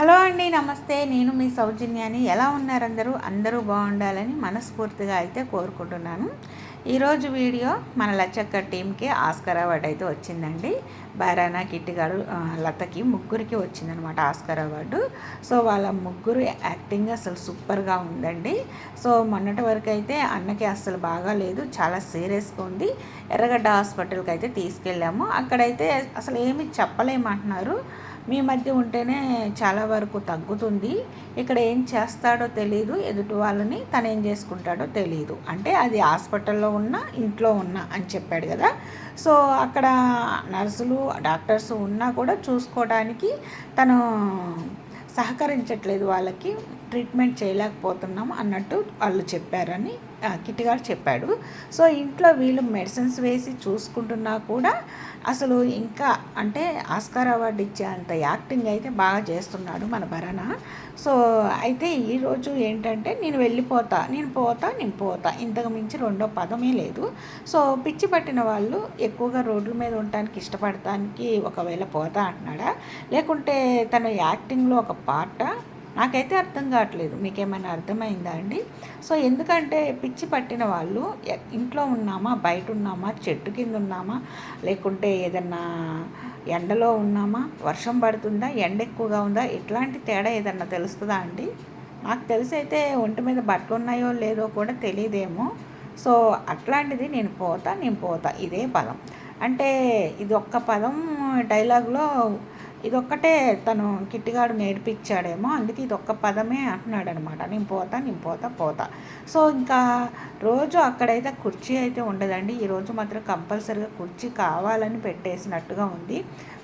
Hello అండి నమస్తే. నేను మీ సౌజన్యాని. ఎలా ఉన్నారు అందరూ అందరూ బాగుండాలని మనస్ఫూర్తిగా అయితే కోరుకుంటున్నాను. ఈరోజు వీడియో మన లచ్చక్క టీంకి ఆస్కర్ అవార్డు అయితే వచ్చిందండి. బారానా కిట్టిగాడు లతకి ముగ్గురికి వచ్చిందనమాట ఆస్కర్ అవార్డు. సో వాళ్ళ ముగ్గురు యాక్టింగ్ అసలు సూపర్గా ఉందండి. సో మొన్నటి వరకు అయితే అన్నకి అసలు బాగా లేదు. చాలా సీరియస్గా ఉంది. ఎర్రగడ్డ హాస్పిటల్కి అయితే తీసుకెళ్ళాము. అక్కడైతే అసలు ఏమి చెప్పలేమంటున్నారు. మీ మధ్య ఉంటేనే చాలా వరకు తగ్గుతుంది. ఇక్కడ ఏం చేస్తాడో తెలియదు ఎదుటి వాళ్ళని తను ఏం చేసుకుంటాడో తెలియదు అంటే అది హాస్పిటల్లో ఉన్న ఇంట్లో ఉన్న అని చెప్పాడు కదా. సో అక్కడ నర్సులు డాక్టర్స్ ఉన్నా కూడా చూసుకోవడానికి తను సహకరించట్లేదు వాళ్ళకి. ట్రీట్మెంట్ చేయలేకపోతున్నాం అన్నట్టు వాళ్ళు చెప్పారని కిట్టిగారు చెప్పాడు. సో ఇంట్లో వీళ్ళు మెడిసిన్స్ వేసి చూసుకుంటున్నా కూడా అసలు ఇంకా అంటే ఆస్కార్ అవార్డు ఇచ్చే అంత యాక్టింగ్ అయితే బాగా చేస్తున్నాడు మన భరణ. సో అయితే ఈరోజు ఏంటంటే నేను వెళ్ళిపోతా నేను పోతా నేను పోతా. ఇంతకు మించి రెండో పదమే లేదు. సో పిచ్చి పట్టిన వాళ్ళు ఎక్కువగా రోడ్ల మీద ఉండటానికి ఇష్టపడటానికి ఒకవేళ పోతా అంటున్నాడా? లేకుంటే తన యాక్టింగ్లో ఒక పాట నాకైతే అర్థం కావట్లేదు. మీకేమైనా అర్థమైందా అండి? సో ఎందుకంటే పిచ్చి పట్టిన వాళ్ళు ఇంట్లో ఉన్నామా బయట ఉన్నామా చెట్టు కింద ఉన్నామా లేకుంటే ఏదన్నా ఎండలో ఉన్నామా వర్షం పడుతుందా ఎండ ఎక్కువగా ఉందా ఇట్లాంటి తేడా ఏదన్నా తెలుస్తుందా అండి? నాకు తెలిసి అయితే ఒంటి మీద బట్టలు ఉన్నాయో లేదో కూడా తెలియదేమో సో అట్లాంటిది నేను పోతా నేను పోతా. ఇదే పదం. అంటే ఇది ఒక్క పదం డైలాగ్లో ఇదొక్కటే తను కిట్టిగాడు నేర్పించాడేమో అందుకే ఇది ఒక్క పదమే అంటున్నాడు అనమాట నేను పోతా నేను పోతా పోతా. సో ఇంకా రోజు అక్కడైతే కుర్చీ అయితే ఉండదండి. ఈరోజు మాత్రం కంపల్సరీగా కుర్చీ కావాలని పెట్టేసినట్టుగా ఉంది.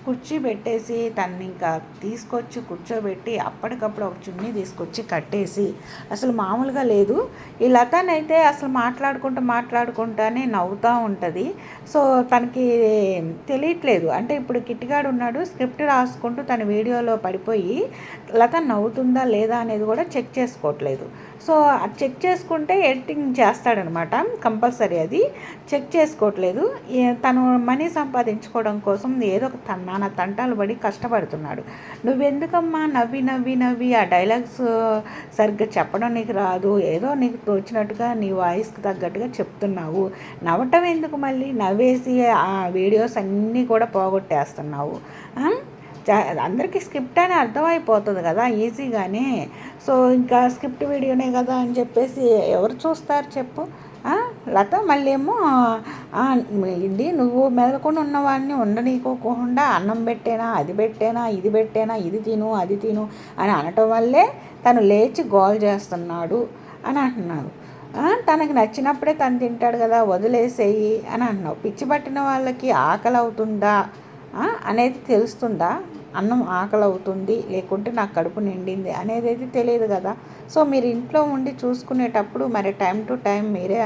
కుర్చీ పెట్టేసి తన్ని ఇంకా తీసుకొచ్చి కూర్చోబెట్టి అప్పటికప్పుడు ఒక చున్నీ తీసుకొచ్చి కట్టేసి అసలు మామూలుగా లేదు. ఈ లతనైతే అసలు మాట్లాడుకుంటూ మాట్లాడుకుంటానే నవ్వుతూ ఉంటుంది. సో తనకి తెలియట్లేదు. అంటే ఇప్పుడు కిట్టిగాడు ఉన్నాడు స్క్రిప్ట్ రాసుకుంటూ తన వీడియోలో పడిపోయి లత నవ్వుతుందా లేదా అనేది కూడా చెక్ చేసుకోవట్లేదు. సో చెక్ చేసుకుంటే ఎడిటింగ్ చేస్తాడనమాట కంపల్సరీ అది. చెక్ చేసుకోవట్లేదు. తను మనీ సంపాదించుకోవడం కోసం ఏదో ఒక నాన్న తంటాలు పడి కష్టపడుతున్నాడు. నువ్వెందుకమ్మా నవ్వి నవ్వి నవ్వి ఆ డైలాగ్స్ సరిగ్గా చెప్పడం నీకు రాదు ఏదో నీకు తోచినట్టుగా నీ వాయిస్కి తగ్గట్టుగా చెప్తున్నావు. నవ్వటం ఎందుకు మళ్ళీ? నవ్వేసి ఆ వీడియోస్ అన్నీ కూడా పోగొట్టేస్తున్నావు. అందరికీ స్క్రిప్ట్ అని అర్థమైపోతుంది కదా ఈజీగానే. సో ఇంకా స్క్రిప్ట్ వీడియోనే కదా అని చెప్పేసి ఎవరు చూస్తారు చెప్పు. లత మళ్ళీ ఏమో ఇది నువ్వు మెదలకుండా ఉన్నవాడిని ఉండనీకోకుండా అన్నం పెట్టేనా అది పెట్టేనా ఇది పెట్టేనా ఇది తిను అది తిను అని అనటం వల్లే తను లేచి గోల్ చేస్తున్నాడు అని అంటున్నారు తనకు నచ్చినప్పుడే తను తింటాడు కదా వదిలేసేయి అని అంటున్నావు. పిచ్చి పట్టిన వాళ్ళకి ఆకలి అవుతుందా అనేది తెలుస్తుందా? అన్నం ఆకలి అవుతుంది లేకుంటే నాకు కడుపు నిండింది అనేది అయితే తెలియదు కదా. సో మీరు ఇంట్లో ఉండి చూసుకునేటప్పుడు మరి టైం టు టైం మీరే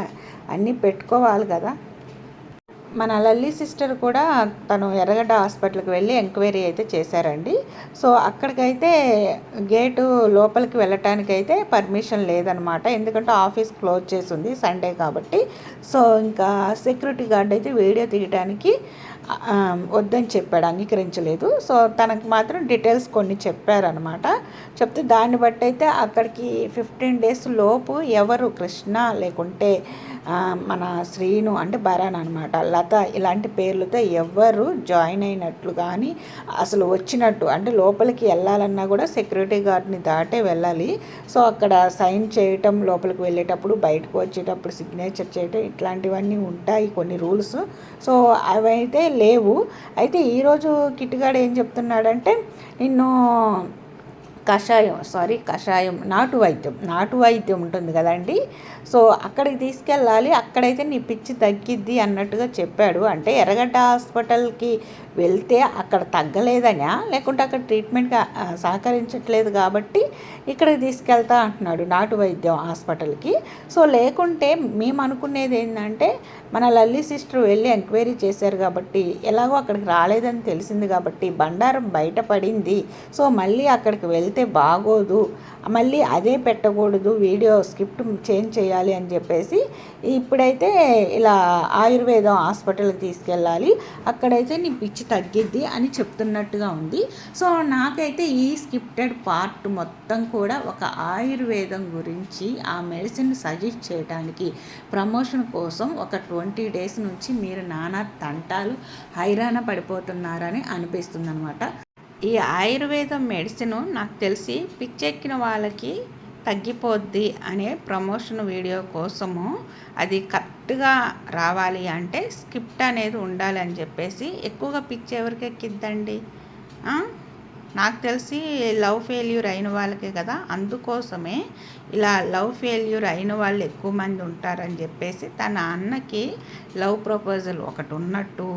అన్నీ పెట్టుకోవాలి కదా. మన లల్లి సిస్టర్ కూడా తను ఎర్రగడ్డ హాస్పిటల్కి వెళ్ళి ఎంక్వైరీ అయితే చేశారండి. సో అక్కడికైతే గేటు లోపలికి వెళ్ళటానికి అయితే పర్మిషన్ లేదనమాట. ఎందుకంటే ఆఫీస్ క్లోజ్ చేసి ఉంది సండే కాబట్టి. సో ఇంకా సెక్యూరిటీ గార్డ్ అయితే వీడియో తీయడానికి వద్దని చెప్పాడు అంగీకరించలేదు. సో తనకు మాత్రం డీటెయిల్స్ కొన్ని చెప్పారనమాట. చెప్తే దాన్ని బట్టి అయితే అక్కడికి ఫిఫ్టీన్ డేస్ లోపు ఎవరు కృష్ణ లేకుంటే మన శ్రీను అంటే భరణ్ అనమాట లత ఇలాంటి పేర్లతో ఎవరు జాయిన్ అయినట్లు కానీ అసలు వచ్చినట్టు అంటే లోపలికి వెళ్ళాలన్నా కూడా సెక్యూరిటీ గార్డ్ని దాటే వెళ్ళాలి. సో అక్కడ సైన్ చేయటం లోపలికి వెళ్ళేటప్పుడు బయటకు వచ్చేటప్పుడు సిగ్నేచర్ చేయటం ఇట్లాంటివన్నీ ఉంటాయి కొన్ని రూల్స్. సో అవైతే లేవు. అయితే ఈరోజు కిట్టుగాడు ఏం చెప్తున్నాడంటే నిన్ను కషాయం సారీ కషాయం నాటు వైద్యం నాటు వైద్యం ఉంటుంది కదండి. సో అక్కడికి తీసుకెళ్ళాలి అక్కడైతే నీ పిచ్చి తగ్గిద్ది అన్నట్టుగా చెప్పాడు. అంటే ఎర్రగడ్డ హాస్పిటల్కి వెళ్తే అక్కడ తగ్గలేదనా? లేకుంటే అక్కడ ట్రీట్మెంట్ సహకరించట్లేదు కాబట్టి ఇక్కడికి తీసుకెళ్తా అంటున్నాడు నాటు వైద్యం హాస్పిటల్కి. సో లేకుంటే మేము అనుకునేది ఏంటంటే మన లల్లి సిస్టర్ వెళ్ళి ఎంక్వైరీ చేశారు కాబట్టి ఎలాగో అక్కడికి రాలేదని తెలిసింది కాబట్టి బండారం బయటపడింది సో మళ్ళీ అక్కడికి వెళ్తే బాగోదు. మళ్ళీ అదే పెట్టకూడదు వీడియో స్క్రిప్ట్ చేంజ్ చేయాలి అని చెప్పేసి ఇప్పుడైతే ఇలా ఆయుర్వేదం హాస్పిటల్కి తీసుకెళ్ళాలి. అక్కడైతే నీ పిచ్చి పిచ్చి తగ్గిద్ది అని చెప్తున్నట్టుగా ఉంది. సో నాకైతే ఈ స్క్రిప్టెడ్ పార్ట్ మొత్తం కూడా ఒక ఆయుర్వేదం గురించి ఆ మెడిసిన్ సజెస్ట్ చేయడానికి ప్రమోషన్ కోసం ఒక ట్వంటీ డేస్ నుంచి మీరు నానా తంటాలు హైరాణ పడిపోతున్నారని అనిపిస్తుంది అనమాట ఈ ఆయుర్వేదం మెడిసిన్ నాకు తెలిసి పిచ్చెక్కిన వాళ్ళకి తగ్గిపోద్ది అనే ప్రమోషన్ వీడియో కోసము అది కరెక్ట్గా రావాలి అంటే స్క్రిప్ట్ అనేది ఉండాలని చెప్పేసి ఎక్కువగా పిచ్చి ఎవరికి ఎక్కిద్దండి? నాకు తెలిసి లవ్ ఫెయిల్యూర్ అయిన వాళ్ళకే కదా. అందుకోసమే ఇలా లవ్ ఫెయిల్యూర్ అయిన వాళ్ళు ఎక్కువ మంది ఉంటారని చెప్పేసి తన అన్నకి లవ్ ప్రపోజల్ ఒకటి ఉన్నట్టు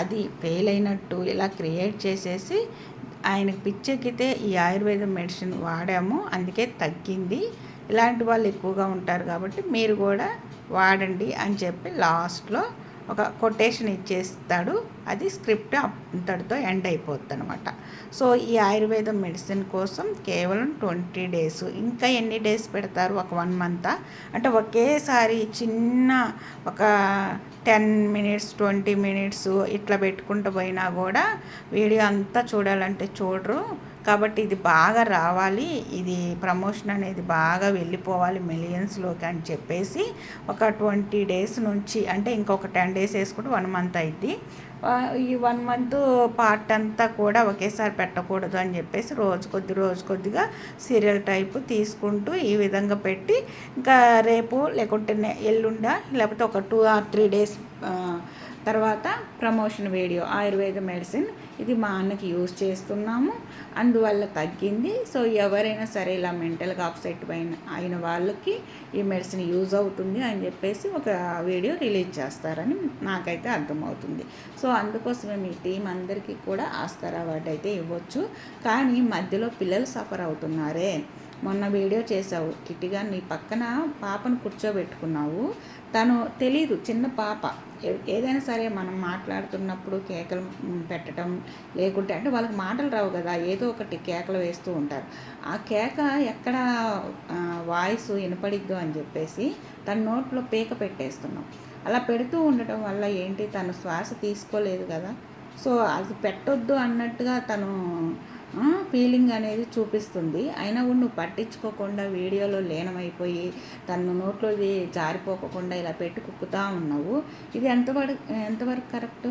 అది ఫెయిల్ అయినట్టు ఇలా క్రియేట్ చేసేసి ఆయనకు పిచ్చెక్కితే ఈ ఆయుర్వేద మెడిసిన్ వాడాము అందుకే తగ్గింది. ఇలాంటి వాళ్ళు ఎక్కువగా ఉంటారు కాబట్టి మీరు కూడా వాడండి అని చెప్పి లాస్ట్లో ఒక కొటేషన్ ఇచ్చేస్తాడు. అది స్క్రిప్ట్ అంతటితో ఎండ్ అయిపోద్ది అనమాట సో ఈ ఆయుర్వేదం మెడిసిన్ కోసం కేవలం ట్వంటీ డేస్ ఇంకా ఎన్ని డేస్ పెడతారు? ఒక వన్ మంతా? అంటే ఒకేసారి చిన్న ఒక టెన్ మినిట్స్ ట్వంటీ మినిట్స్ ఇట్లా పెట్టుకుంటూ పోయినా కూడా వీడియో అంతా చూడాలంటే చూడరు. కాబట్టి ఇది బాగా రావాలి. ఇది ప్రమోషన్ అనేది బాగా వెళ్ళిపోవాలి మిలియన్స్లోకి అని చెప్పేసి ఒక ట్వంటీ డేస్ నుంచి అంటే ఇంకొక టెన్ డేస్ వేసుకుంటే వన్ మంత్ అయింది ఈ వన్ మంత్ పార్ట్ అంతా కూడా ఒకేసారి పెట్టకూడదు అని చెప్పేసి రోజు కొద్ది రోజు కొద్దిగా సీరియల్ టైపు తీసుకుంటూ ఈ విధంగా పెట్టి ఇంకా రేపు లేకుంటే ఎల్లుండ లేకపోతే ఒక టూ ఆర్ త్రీ డేస్ తర్వాత ప్రమోషన్ వీడియో ఆయుర్వేద మెడిసిన్ ఇది మా అన్నకి యూజ్ చేస్తున్నాము. అందువల్ల తగ్గింది. సో ఎవరైనా సరే ఇలా మెంటల్గా అప్సెట్ అయిన అయిన వాళ్ళకి ఈ మెడిసిన్ యూజ్ అవుతుంది అని చెప్పేసి ఒక వీడియో రిలీజ్ చేస్తారని నాకైతే అర్థమవుతుంది. సో అందుకోసమే మీ టీం అందరికీ కూడా ఆస్కార్ అవార్డు అయితే ఇవ్వచ్చు. కానీ మధ్యలో పిల్లలు సఫర్ అవుతున్నారే. మొన్న వీడియో చేసావు కిట్టిగా నీ పక్కన పాపను కూర్చోబెట్టుకున్నావు. తను తెలీదు చిన్న పాప. ఏదైనా సరే మనం మాట్లాడుతున్నప్పుడు కేకలు పెట్టడం లేకుంటే అంటే వాళ్ళకి మాటలు రావు కదా ఏదో ఒకటి కేకలు వేస్తూ ఉంటారు. ఆ కేక ఎక్కడ వాయిస్ వినపడిద్దు అని చెప్పేసి తన నోట్లో పీక పెట్టేస్తున్నాం. అలా పెడుతూ ఉండటం వల్ల ఏంటి? తను శ్వాస తీసుకోలేదు కదా. సో అది పెట్టొద్దు అన్నట్టుగా తను ఫీలింగ్ అనేది చూపిస్తుంది. అయినా కూడా నువ్వు పట్టించుకోకుండా వీడియోలో లీనమైపోయి తన నోట్లో జారిపోకుండా ఇలా పెట్టి కుక్కుతా ఉన్నావు. ఇది ఎంతవరకు ఎంతవరకు కరెక్ట్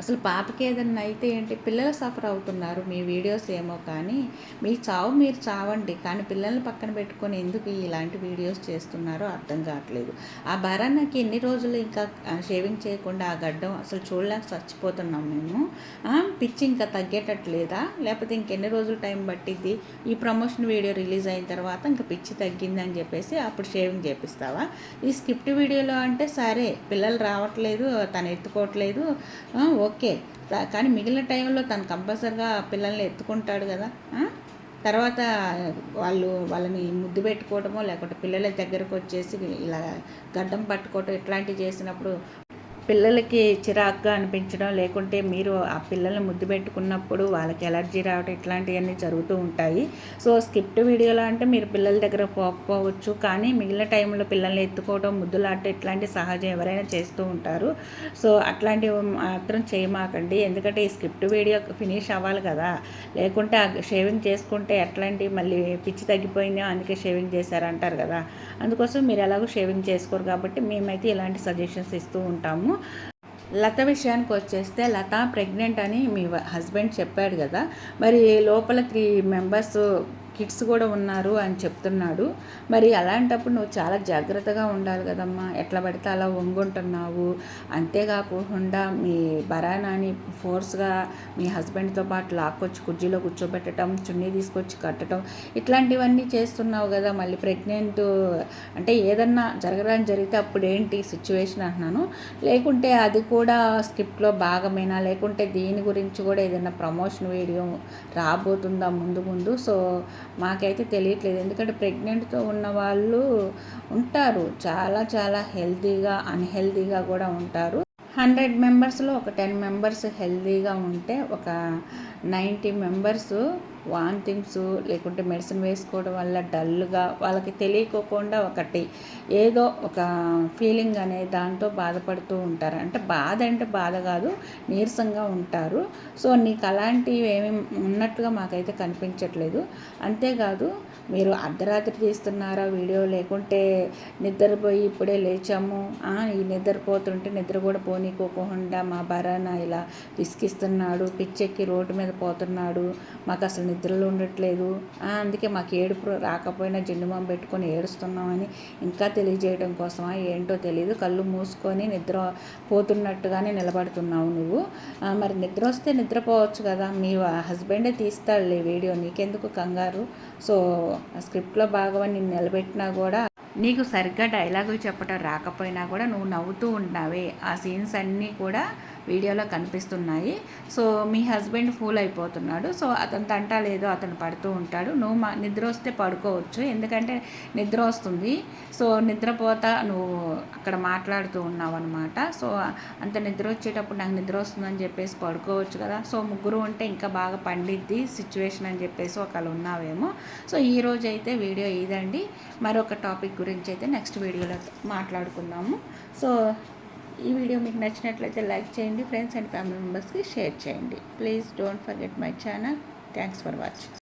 అసలు పాపకి ఏదన్నా అయితే ఏంటి పిల్లలు సఫర్ అవుతున్నారు మీ వీడియోస్ ఏమో కానీ మీ చావు మీరు చావండి కానీ పిల్లల్ని పక్కన పెట్టుకొని ఎందుకు ఇలాంటి వీడియోస్ చేస్తున్నారో అర్థం కావట్లేదు. ఆ భరణకి ఎన్ని రోజులు ఇంకా షేవింగ్ చేయకుండా ఆ గడ్డం అసలు చూడలేక చచ్చిపోతున్నాం మేము. పిచ్చి ఇంకా తగ్గేటట్లేదా లేకపోతే ఇంకెన్ని రోజులు టైం పట్టిద్ది? ఈ ప్రమోషన్ వీడియో రిలీజ్ అయిన తర్వాత ఇంకా పిచ్చి తగ్గిందని చెప్పేసి అప్పుడు షేవింగ్ చేపిస్తావా? ఈ స్క్రిప్ట్ వీడియోలో అంటే సరే పిల్లలు రావట్లేదు తను ఎత్తుకోవట్లేదు ఓకే. కానీ మిగిలిన టైంలో తను కంపల్సరిగా పిల్లల్ని ఎత్తుకుంటాడు కదా తర్వాత వాళ్ళు వాళ్ళని ముద్దు పెట్టుకోవడమో లేకపోతే పిల్లల దగ్గరకు వచ్చేసి ఇలా గడ్డం పట్టుకోవటం ఇట్లాంటివి చేసినప్పుడు పిల్లలకి చిరాగ్గా అనిపించడం లేకుంటే మీరు ఆ పిల్లల్ని ముద్దు పెట్టుకున్నప్పుడు వాళ్ళకి ఎలర్జీ రావడం ఇట్లాంటివన్నీ జరుగుతూ ఉంటాయి. సో స్కిప్ట్ వీడియోలో అంటే మీరు పిల్లల దగ్గర పోకపోవచ్చు. కానీ మిగిలిన టైంలో పిల్లల్ని ఎత్తుకోవడం ముద్దులాడటం ఇట్లాంటి సహజం ఎవరైనా చేస్తూ ఉంటారు. సో అట్లాంటివి మాత్రం చేయమాకండి. ఎందుకంటే ఈ స్క్రిప్ట్ వీడియో ఫినిష్ అవ్వాలి కదా. లేకుంటే షేవింగ్ చేసుకుంటే ఎట్లాంటి మళ్ళీ పిచ్చి తగ్గిపోయిందో అందుకే షేవింగ్ చేశారంటారు కదా. అందుకోసం మీరు ఎలాగో షేవింగ్ చేసుకోరు కాబట్టి మేమైతే ఇలాంటి సజెషన్స్ ఇస్తూ ఉంటాము. లత విషయానికి వచ్చేస్తే లత ప్రెగ్నెంట్ అని మీ హస్బెండ్ చెప్పాడు కదా. మరి లోపల త్రీ మెంబర్స్ కిడ్స్ కూడా ఉన్నారు అని చెప్తున్నాడు. మరి అలాంటప్పుడు నువ్వు చాలా జాగ్రత్తగా ఉండాలి కదమ్మా. ఎట్లా పడితే అలా వంగుంటున్నావు. అంతేకాకుండా మీ బరానాని ఫోర్స్గా మీ హస్బెండ్తో పాటు లాక్కొచ్చి కుర్జీలో కూర్చోబెట్టడం చున్నీ తీసుకొచ్చి కట్టడం ఇట్లాంటివన్నీ చేస్తున్నావు కదా. మళ్ళీ ప్రెగ్నెంట్ అంటే ఏదన్నా జరగడానికి జరిగితే అప్పుడు ఏంటి సిచ్యువేషన్ అంటున్నాను. లేకుంటే అది కూడా స్క్రిప్ట్లో భాగమేనా? లేకుంటే దీని గురించి కూడా ఏదైనా ప్రమోషన్ వీడియో రాబోతుందా ముందు ముందు? సో మాకైతే తెలియట్లేదు. ఎందుకంటే ప్రెగ్నెంట్తో ఉన్న వాళ్ళు ఉంటారు. చాలా చాలా హెల్తీగా అన్హెల్తీగా కూడా ఉంటారు. హండ్రెడ్ మెంబర్స్లో ఒక టెన్ మెంబర్స్ హెల్తీగా ఉంటే ఒక నైంటీ మెంబర్స్ వాంతింగ్స్ లేకుంటే మెడిసిన్ వేసుకోవడం వల్ల డల్గా వాళ్ళకి తెలియకోకుండా ఒకటి ఏదో ఒక ఫీలింగ్ అనే దాంతో బాధపడుతూ ఉంటారు. అంటే బాధ అంటే బాధ కాదు నీరసంగా ఉంటారు. సో నీకు అలాంటివి ఏమి ఉన్నట్టుగా మాకైతే కనిపించట్లేదు. అంతేకాదు మీరు అర్ధరాత్రి తీస్తున్నారా వీడియో లేకుంటే నిద్రపోయి ఇప్పుడే లేచాము. ఈ నిద్రపోతుంటే నిద్ర కూడా పోనీకోకుండా మా భరాన ఇలా పిసికిస్తున్నాడు పిచ్చెక్కి రోడ్డు మీద పోతున్నాడు. మాకు అసలు నిద్రలో ఉండట్లేదు. అందుకే మాకు ఏడుపు రాకపోయినా జెండుమాం పెట్టుకొని ఏడుస్తున్నామని ఇంకా తెలియజేయడం కోసమా ఏంటో తెలియదు కళ్ళు మూసుకొని నిద్ర పోతున్నట్టుగానే నిలబడుతున్నావు నువ్వు. మరి నిద్ర వస్తే నిద్రపోవచ్చు కదా. మీ హస్బెండే తీస్తాడులే వీడియో. నీకెందుకు కంగారు? సో స్క్రిప్ట్లో భాగమని నేను నిలబెట్టినా కూడా నీకు సరిగ్గా డైలాగులు చెప్పడం రాకపోయినా కూడా నువ్వు నవ్వుతూ ఉన్నావే ఆ సీన్స్ అన్నీ కూడా వీడియోలో కనిపిస్తున్నాయి. సో మీ హస్బెండ్ ఫూల్ అయిపోతున్నాడు. సో అతను తంటా లేదో అతను పడుతూ ఉంటాడు. నువ్వు మా నిద్ర వస్తే పడుకోవచ్చు. ఎందుకంటే నిద్ర వస్తుంది. సో నిద్రపోతా నువ్వు అక్కడ మాట్లాడుతూ ఉన్నావు అనమాట సో అంత నిద్ర వచ్చేటప్పుడు నాకు నిద్ర వస్తుందని చెప్పేసి పడుకోవచ్చు కదా. సో ముగ్గురు ఉంటే ఇంకా బాగా పండిద్ది సిచ్యువేషన్ అని చెప్పేసి ఒకళ్ళు ఉన్నావేమో. సో ఈరోజు అయితే వీడియో ఇదండి. మరొక టాపిక్ గురించి అయితే నెక్స్ట్ వీడియోలో మాట్లాడుకుందాము. సో ఈ వీడియో మీకు నచ్చినట్లయితే లైక్ చేయండి ఫ్రెండ్స్ అండ్ ఫ్యామిలీ మెంబర్స్కి షేర్ చేయండి. Please don't forget my channel. Thanks for watching.